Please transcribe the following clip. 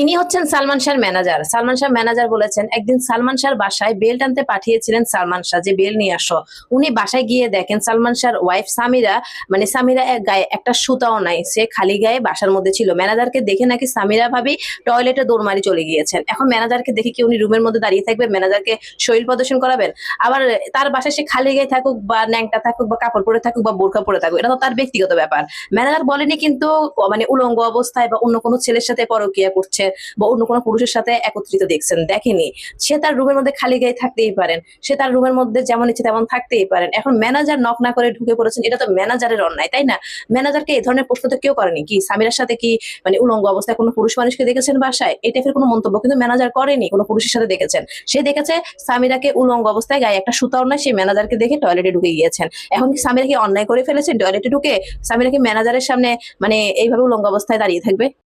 ইনি হচ্ছেন সালমান শাহর ম্যানেজার। সালমান শাহ ম্যানেজার বলেছেন, একদিন সালমান শাহর বাসায় বেল টানতে পাঠিয়েছিলেন সালমান শাহ, যে বেল নিয়ে আসো। উনি বাসায় গিয়ে দেখেন সালমান শাহর ওয়াইফ সামিরা মানে সামিরা গায়ে একটা সুতাও নাই, সে খালি গায়ে বাসার মধ্যে ছিল। ম্যানেজারকে দেখে নাকি সামিরা ভাবি টয়লেটে দৌড় মারি চলে গিয়েছেন। এখন ম্যানেজারকে দেখে কি উনি রুমের মধ্যে দাঁড়িয়ে থাকবে ম্যানেজারকে শরীর প্রদর্শন করাবেন? আবার তার বাসায় সে খালি গায়ে থাকুক বা ন্যাংটা থাকুক বা কাপড় পরে থাকুক বা বোরখা পরে থাকুক, এটা তো তার ব্যক্তিগত ব্যাপার। ম্যানেজার বলেনি কিন্তু মানে উলঙ্গ অবস্থায় বা অন্য কোনো ছেলের সাথে পরকিয়া করছে বা অন্য কোনো পুরুষের সাথে একত্রিত দেখছেন, দেখেনি। সে তার রুমের মধ্যে খালি গায়ে থাকতেই পারেন। সে তার রুমের মধ্যে যেমন ইচ্ছে তেমন থাকতেই পারেন। এখন ম্যানেজার নক না করে ঢুকে পড়েছেন, এটা তো ম্যানেজারের অন্যায়, তাই না? ম্যানেজারকে এই ধরনের প্রশ্ন তো কেউ করেনি কি? সামিরার সাথে কি মানে উলঙ্গ অবস্থায় কোনো পুরুষ মানুষকে দেখেছেন বাসায়? এই টাইপের কোনো মন্তব্য কিন্তু ম্যানেজার করেনি, কোনো পুরুষের সাথে দেখেছেন। সে দেখেছে সামিরাকে উলঙ্গ অবস্থায় গায়ে একটা সুতা অন্যায় সেই ম্যানেজারকে দেখে টয়লেটে ঢুকে গিয়েছেন। এখন কি সামিরা কি অন্যায় করে ফেলেছেন? টয়লেটে ঢুকে সামিরা কি ম্যানেজারের সামনে মানে এইভাবে উলঙ্গ অবস্থায় দাঁড়িয়ে থাকবে?